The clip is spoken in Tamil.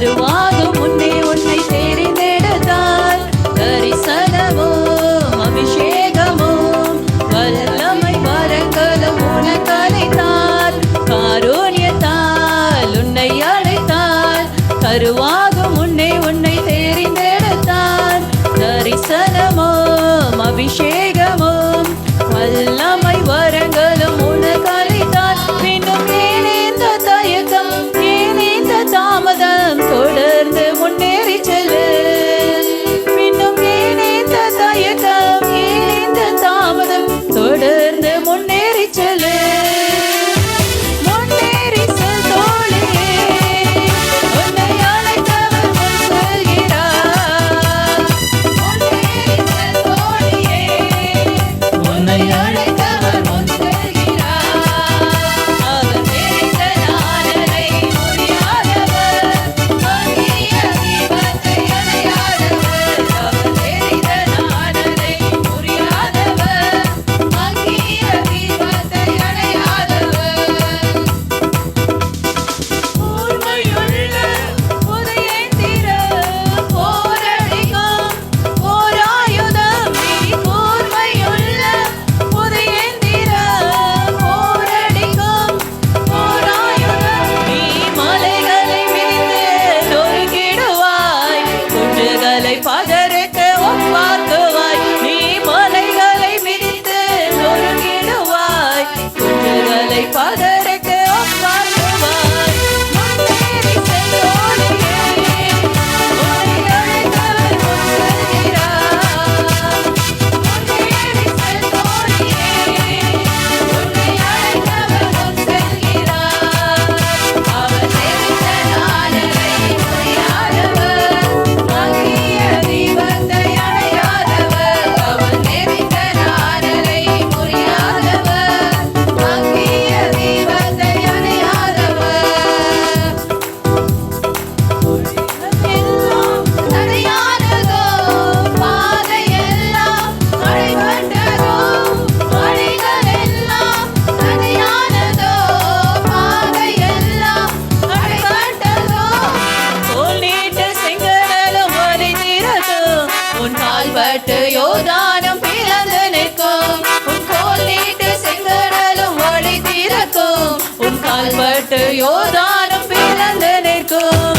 வருவாகும் முன்னே உன்னை தெரிந்தெடுத்தார். தரிசனமோ அபிஷேகமோ வல்லமை வரங்களும் உனக்கு அழைத்தார் காரோணியத்தால் உன்னை அழைத்தார். கருவாகும் முன்னே பட்டு யோதானம் பிளந்து நிற்கும். உன் கோல் நீட்டு செங்கடலும் ஒளி தீரக்கும் உன் கால்பட்டு யோதானம் பிளந்து நிற்கும்.